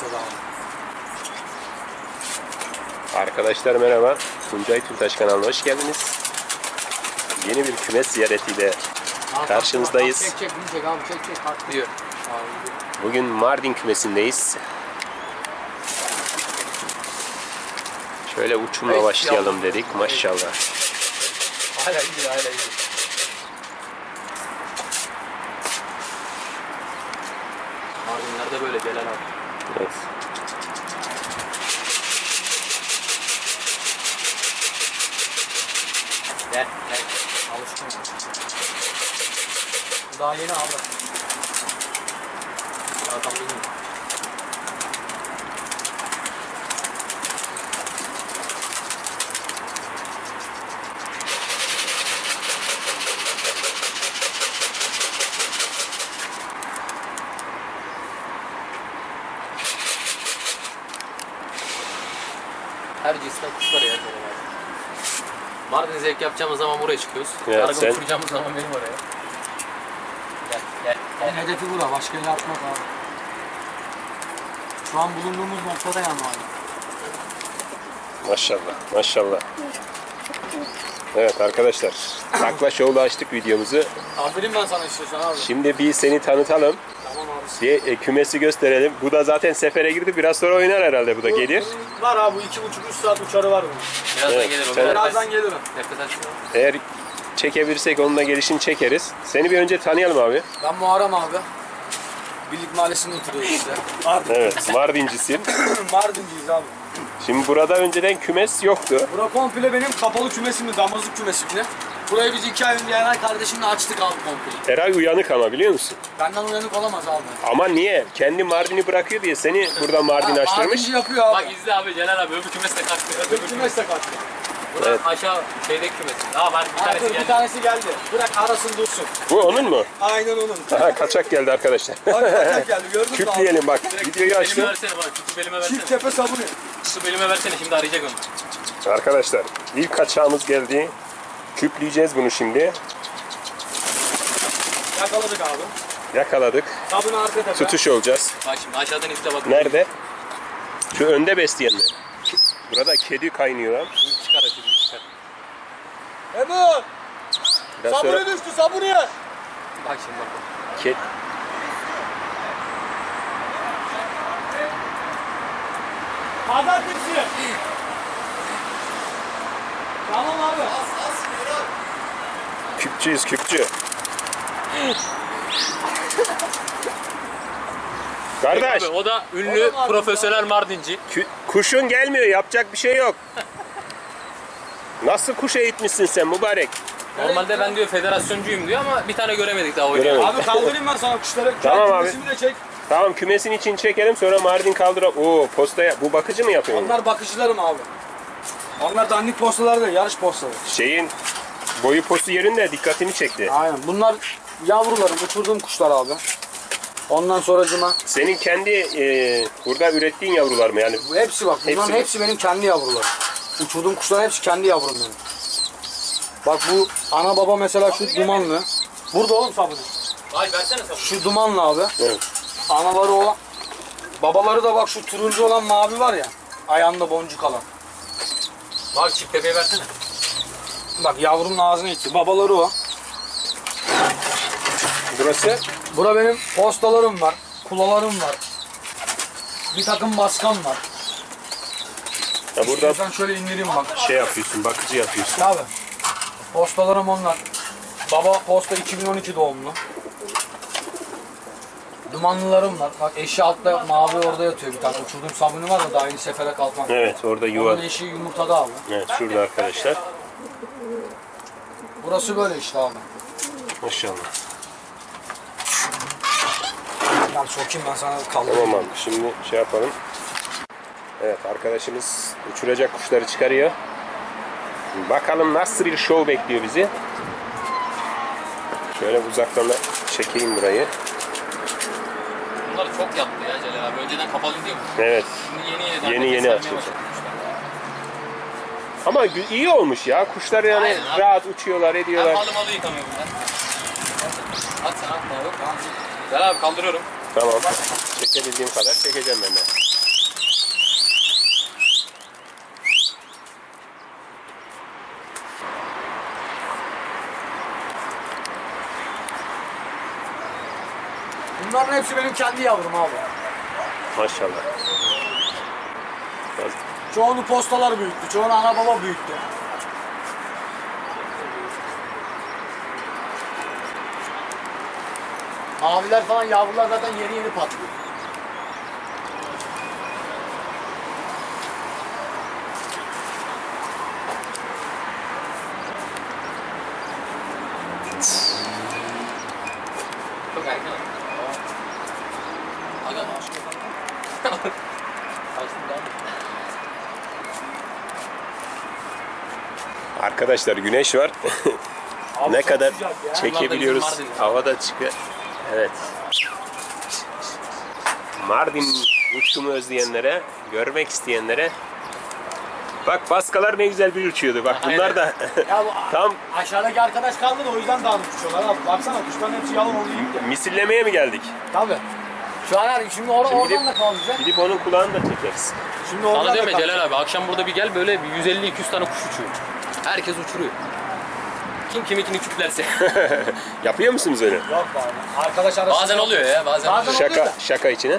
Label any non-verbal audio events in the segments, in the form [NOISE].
başladı abi. Arkadaşlar merhaba. Tuncay Tüntaş kanalına hoş geldiniz. Yeni bir kümes ziyaretiyle Karşınızdayız. Çek çek bunu çek abi çek çek katlıyor. Abi, bugün Mardin kümesindeyiz. Şöyle uçumla Ay, başlayalım dedik maşallah. hala iyi hala iyi. Mardinler'de böyle gelen abi. Evet. Gel gel. Alıştım. Daha yeni aldım. Daha tam bilmiyorum. Cinsten kuş var ya. Mardin zevk yapacağımız zaman buraya çıkıyoruz. Evet, Karga sen- uçuracağımız zaman benim oraya. Gel gel. gel. Hedefi bura, başka yere atmak abi. Şu an bulunduğumuz noktada yani abi. Maşallah maşallah. Evet arkadaşlar. Takla Show'la açtık videomuzu. Aferin ben sana istiyorsan abi. Şimdi bir seni tanıtalım. Bir e, kümesi gösterelim. Bu da zaten sefere girdi. Biraz sonra oynar herhalde bu da gelir. Var abi bu iki buçuk üç saat uçarı var bunun. Birazdan Evet, gelir o. sen- Birazdan. Nefes açsın. Eğer çekebilirsek onun da gelişini çekeriz. Seni bir önce tanıyalım abi. Ben Muharrem abi. Birlik Mahallesi'nde oturuyoruz işte. Evet, Mardincisin. [LAUGHS] Mardin'ciyiz abi. Şimdi burada önceden kümes yoktu. Bura komple benim kapalı kümesimdi, damızlık kümesimdi. Burayı biz iki ay önce Eray kardeşimle açtık abi komple. Eray uyanık ama biliyor musun? Benden uyanık olamaz abi. Ama niye? Kendi Mardin'i bırakıyor diye seni burada Mardin Ha, açtırmış. Mardinci yapıyor abi. Bak izle abi Celal abi öbür kümeste kalktı. Öbür kümes de kaçtı. Bu da Evet. aşağı şeydeki kümes. Daha var bir tanesi dur, bir geldi. tanesi geldi. Bırak arasın dursun. Bu onun mu? Aynen onun. Aha, kaçak geldi arkadaşlar. Abi kaçak geldi gördün mü abi? Küpleyelim bak. Videoyu Belime açtım. versene bak. Şu belime versene. Çift tepe sabunu. Şu belime versene şimdi arayacak onu. Arkadaşlar ilk kaçağımız geldi. Küpleyeceğiz bunu şimdi. Yakaladık abi. Yakaladık. Sabunu arka tepe. Tutuş olacağız. Bak şimdi aşağıdan izle bak. Nerede? Şu önde besleyen mi? Burada kedi kaynıyor. lan. Çıkar şimdi çıkar. Ebu! Biraz Sabunu sonra düştü sabunu. Bak şimdi bak. ke- Pazartesi. Tamam abi. Küpçüyüz küpçü. Kardeş, Abi, o da ünlü profesyonel Mardinci. kü- kuşun gelmiyor. Yapacak bir şey yok. Nasıl kuş eğitmişsin sen mübarek? Normalde ben diyor federasyoncuyum diyor ama bir tane göremedik daha oynayan. Göremedik. Abi kaldırayım ben sana kuşları. Tamam abi. kümesimi de çek. Tamam kümesin için çekelim sonra Mardin kaldır. Oo postaya bu bakıcı mı yapıyor? Onlar bakıcılarım abi. Onlar dandik postalar değil, yarış postaları. Şeyin boyu postu yerinde dikkatini çekti. Aynen. Bunlar yavrularım, uçurduğum kuşlar abi. Ondan sonracıma Senin kendi e, burada ürettiğin yavrular mı yani? bu hepsi bak. Bunların Hepsi mi? hepsi, benim kendi yavrularım. Uçurduğum kuşların hepsi kendi yavrum benim. Bak bu ana baba mesela şu dumanlı. Burada oğlum sabunu. Ay versene sabunu. Şu dumanlı abi. Evet. Anaları o. Babaları da bak şu turuncu olan mavi var ya. Ayağında boncuk alan. Bak çift tepeyi versene. Bak yavrunun ağzına itti. Babaları o. Burası Bura benim postalarım var. Kulalarım var. Bir takım baskam var. ya burada Buradan şöyle indireyim bak. şey yapıyorsun, bakıcı yapıyorsun. Abi. Postalarım onlar. Baba posta 2012 doğumlu. Dumanlılarım var. Bak eşi altta mavi orada yatıyor bir tane. Uçurduğum sabunu var da daha yeni sefere kalkan. Evet, orada yuva. Onun eşi yumurtada abi. Evet, şurada arkadaşlar. Burası böyle işte abi. Maşallah. Ben sokayım ben sana kaldırayım. Tamam abi, şimdi şey yapalım. Evet, arkadaşımız uçuracak kuşları çıkarıyor. Bakalım nasıl bir show bekliyor bizi. Şöyle uzaktan da çekeyim burayı. Bunlar çok yaptı ya Celal abi. Önceden kapalıydı ya. Evet. Şimdi yeni yeni, Yeni yeni açıldı. Ama gü- iyi olmuş ya. Kuşlar yani Aynen abi. rahat uçuyorlar, ediyorlar. Ben malı malı yıkamıyor bunlar. At sen at abi. Celal abi kaldırıyorum. Tamam. Çekebildiğim kadar çekeceğim ben de. Bunların hepsi benim kendi yavrum abi. Maşallah. Biraz Çoğunu postalar büyüttü. Çoğunu ana baba büyüttü. Maviler falan yavrular zaten yeni yeni patlıyor. Arkadaşlar güneş var. [LAUGHS] Ne kadar çekebiliyoruz. Havada çıkıyor. Evet. Mardin uçtumu özleyenlere, görmek isteyenlere Bak baskalar ne güzel bir uçuyordu. Bak bunlar da Ya bu [LAUGHS] tam aşağıdaki arkadaş kaldı da o yüzden dağınık uçuyorlar abi. Baksana kuşların hepsi yalan oluyor yiyip misillemeye mi geldik? Tabii. Şu an yani şimdi or Şimdi oradan gidip- da kalmayacak. Gidip onun kulağını da çekeriz. Şimdi oradan Sana kalmayacak. Celal abi akşam burada bir gel böyle bir 150-200 tane kuş uçuyor. Herkes uçuruyor. Kim kiminkini küplerse. [LAUGHS] Yapıyor musunuz öyle? Yok abi. Arkadaş arasında. bazen oluyor ya bazen, Bazen oluyor. oluyor Şaka da. şaka içine.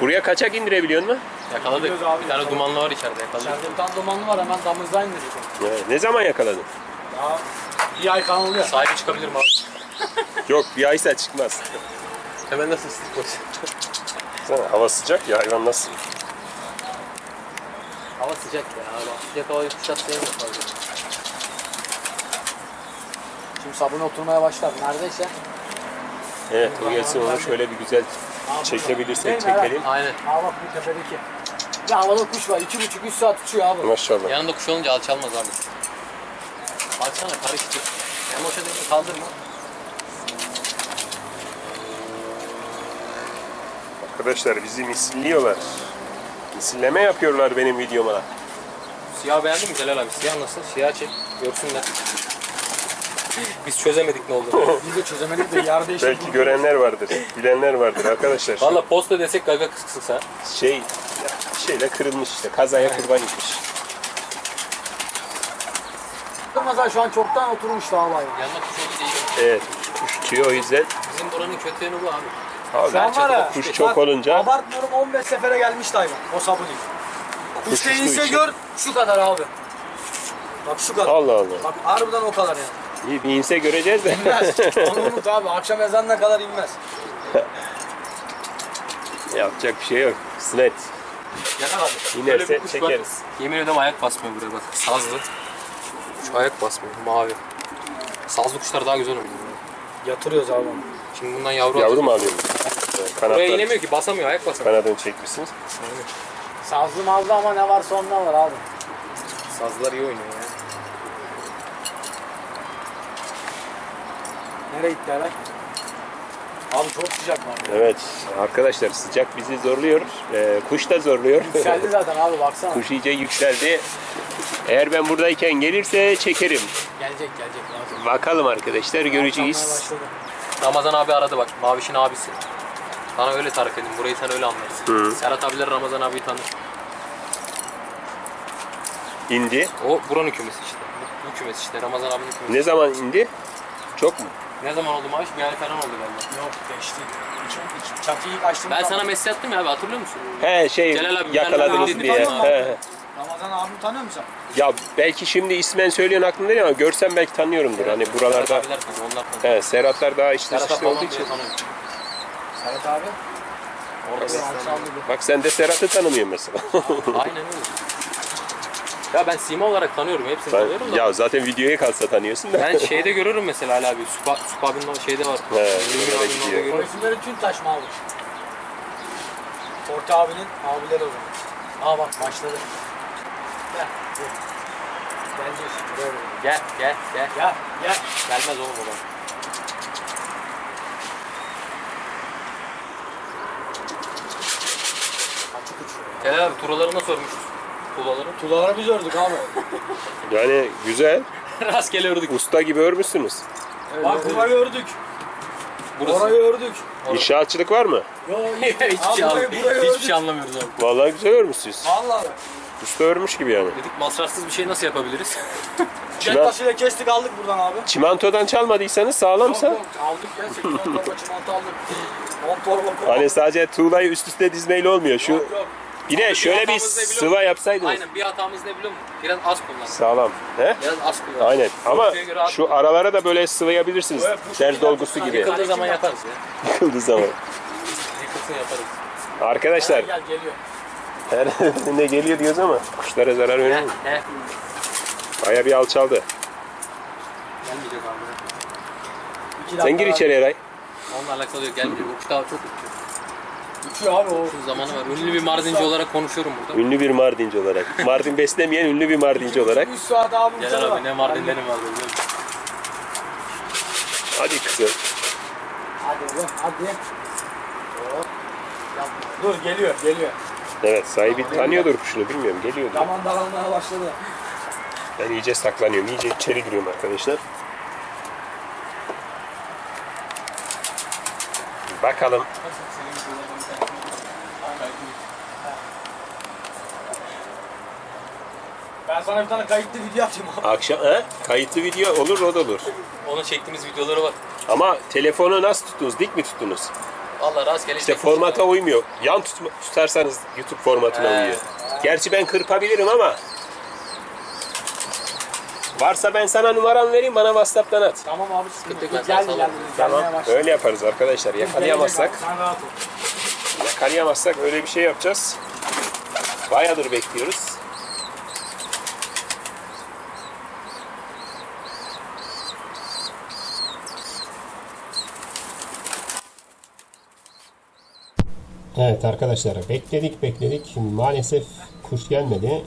Buraya kaçak indirebiliyor musun? Yakaladık. Bir tane dumanlı var içeride yakaladık. İçeride bir tane dumanlı var hemen damızdan indirdik. Evet. Ne zaman yakaladın? Ya bir ay kanalıyor. Sahibi çıkabilir mi abi? [LAUGHS] Yok bir aysa çıkmaz. Hemen nasıl. Sana hava sıcak ya hayvan nasıl? Hava sıcak ya. Hava sıcak havayı kuşatlayalım da fazla. Şimdi sabun oturmaya başlar. Neredeyse. Evet o gelsin onu şöyle bir güzel çekebilirsek çekelim. Aynen. Aa bak bu tepedeki. Ya havada kuş var. iki buçuk üç saat uçuyor abi. Maşallah. Yanında kuş olunca alçalmaz abi. Baksana karıştı. Hem o şekilde kaldırma. Arkadaşlar bizi misilliyorlar. Misilleme yapıyorlar benim videoma. Siyah beğendin mi Celal abi? Siyah nasıl? Siyah çek. Görsünler. Biz çözemedik ne olduğunu. [LAUGHS] Biz de çözemedik de yer değişti. Belki görenler vardır, bilenler vardır arkadaşlar. Valla posta desek gaga kıs kısa. Şey, ya, şeyle kırılmış işte, kazaya kurban gitmiş. Mesela şu an çoktan oturmuş daha var. Yanına kuş olunca iyi. Evet, uçuyor o yüzden. Bizim buranın kötü yanı bu abi. Abi, an var ya. kuş bak, çok olunca Abartmıyorum 15 sefere gelmişti hayvan. O sabuni. Kuş Kuş değilse için. gör şu kadar abi. Bak şu kadar. Allah Allah. Bak harbiden o kadar yani. İyi bir inse göreceğiz de. İnmez. [LAUGHS] Onu unut abi. Akşam ezanına kadar inmez. Yapacak bir şey yok. Kısmet. Yanar abi. İnerse kuş var. çekeriz. Yemin ederim ayak basmıyor buraya bak. Sazlı. Şu ayak basmıyor. Mavi. Sazlı kuşlar daha güzel oluyor. Yatırıyoruz abi onu. Şimdi bundan yavru Yavru mu alıyorsun? Buraya Kanatlar, inemiyor ki basamıyor ayak basamıyor. kanadını çekmişsiniz. Sazlı mazlı ama ne varsa ondan var abi. Sazlar iyi oynuyor ya. Nereye gitti hele? Abi çok sıcak var. Evet, arkadaşlar sıcak bizi zorluyor. Ee, kuş da zorluyor. Yükseldi [LAUGHS] zaten abi baksana. kuş iyice yükseldi. Eğer ben buradayken gelirse çekerim. Gelecek gelecek lazım. Bakalım arkadaşlar göreceğiz. başladı. Ramazan abi aradı bak. Maviş'in abisi. Sana öyle tarif edeyim. Burayı sen öyle anlarsın. Hı. Serhat abiler Ramazan abiyi tanır. İndi. O buranın kümesi işte. Bu, bu kümes işte. Ramazan abinin kümesi. Ne zaman indi? Çok mu? Ne zaman oldu Maviş? Bir ay falan oldu galiba. Yok geçti. Çatıyı açtığımız Ben sana mesaj attım ya abi hatırlıyor musun? He şey Celal abi, yakaladınız diye. He. Ramazan abimi tanıyor musun? Ya belki şimdi ismen söylüyorsun aklımda değil ama görsem belki tanıyorumdur. Hani buralarda Serhat. Onlar tanıyor. he, Serhatlar daha işte Serhat işte abi olduğu için. Serhat abi. Orada Evet, seslendim. alçaldı Bak sen de Serhat'ı tanımıyorsun mesela. [LAUGHS] Aynen öyle. Ya ben sima olarak tanıyorum. Hepsini Ben- tanıyorum da. ya zaten videoya kalsa tanıyorsun da. Ben [LAUGHS] şeyde görürüm mesela Ali abi. Supa, Supa abinin o şeyde var. He, Ürgün oraya abinin gidiyor. orada mı abi? Forte abinin abileri o zaman. Aa bak başladı. Gel. şimdi. Böyle. Gel gel gel. Gel gel. Gelmez oğlum bana. Açık uçuyor. Celal abi turalarına sormuşuz. Tulaları. Tulaları biz ördük abi. [LAUGHS] Yani güzel. [LAUGHS] Rastgele ördük. Usta gibi örmüşsünüz. Bak burayı ördük. Burası. Orayı ördük. İnşaatçılık var mı? Yo, [LAUGHS] hiçbir, şey, Abi anlam- burayı- burayı hiçbir şey anlamıyoruz abi. Vallahi güzel örmüşsünüz. Vallahi. Usta örmüş gibi yani. Dedik masrafsız bir şey nasıl yapabiliriz? [LAUGHS] Taşıyla kestik aldık buradan abi. Çimentodan çalmadıysanız sağlamsa. Yok, yok, aldık ya 8 ton torba çimento aldık. 10 torba. Hani sadece tuğlayı üst üste dizmeyle olmuyor. Şu Yok, yok. bir de şöyle bir hatamız ne biliyor sıva musun? yapsaydınız. Aynen bir hatamız ne biliyor musun? Biraz az kullandık. Sağlam. He? Biraz az kullandık. Aynen. Ama Ölçüye göre az şu aralara da böyle sıvayabilirsiniz. Bu Ders şekilde dolgusu gibi. Yıkıldığı zaman yaparız ya. Yıkıldığı zaman. Yıkılsın yaparız. Arkadaşlar Gel geliyor. Her [LAUGHS] ne geliyor diyoruz ama kuşlara zarar He, mu? he. Baya bir alçaldı. Gelmeyecek abi. İki Sen gir içeri Eray. Onunla alakalı yok. Gelmeyecek. O kuş daha çok uçuyor. Uçuyor abi o. Uzun zamanı var. Ünlü bir mardinci olarak konuşuyorum burada. Ünlü bir Mardinci olarak. Mardin beslemeyen ünlü bir Mardinci olarak. 3 saat abi Gel abi ne mardinlerim var biliyor musun? Hadi kızım. Hadi oğlum hadi. Dur geliyor geliyor. Evet sahibi tanıyordur kuşunu bilmiyorum geliyordur. Zaman daralmaya başladı. Ben iyice saklanıyorum. iyice içeri giriyorum arkadaşlar. Bakalım. Ben sana bir tane kayıtlı video atayım abi. Akşam he? kayıtlı video olur o da olur. Onun çektiğimiz videoları var. Ama telefonu nasıl tuttunuz? Dik mi tuttunuz? Valla rastgele İşte formata uymuyor. Yan tutma, tutarsanız YouTube formatına He. uyuyor. Gerçi ben kırpabilirim ama varsa ben sana numaramı vereyim bana WhatsApp'tan at. Tamam abi sıkıntı yok. Sallarım. geldi. Tamam. Gelmeye. Öyle yaparız arkadaşlar. Yakalayamazsak, Sen rahat ol. yakalayamazsak öyle bir şey yapacağız. Bayağıdır bekliyoruz. Evet arkadaşlar bekledik bekledik. Maalesef kuş gelmedi.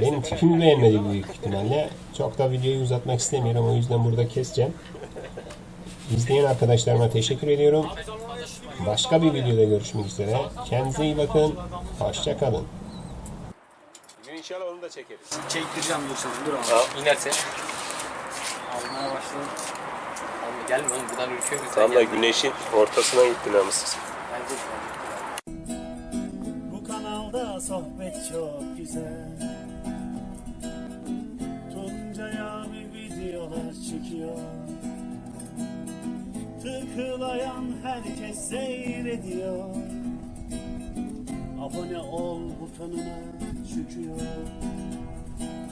Benim tipimi beğenmedi büyük ihtimalle. Çok da videoyu uzatmak istemiyorum. O yüzden burada keseceğim. İzleyen arkadaşlarıma teşekkür ediyorum. Başka bir videoda görüşmek üzere. Kendinize iyi bakın. Hoşça kalın. İnşallah onu da çekeriz. Çektireceğim sana dur abi. İnerse. Almaya başladım. Oğlum gelme oğlum buradan ürküyor biz. Tam da güneşin ortasına gitti namussuz. Bu kanalda sohbet çok güzel. Tuncaya bir videolar çekiyor. Tıklayan herkes seyrediyor. Abone ol butonuna çıkıyor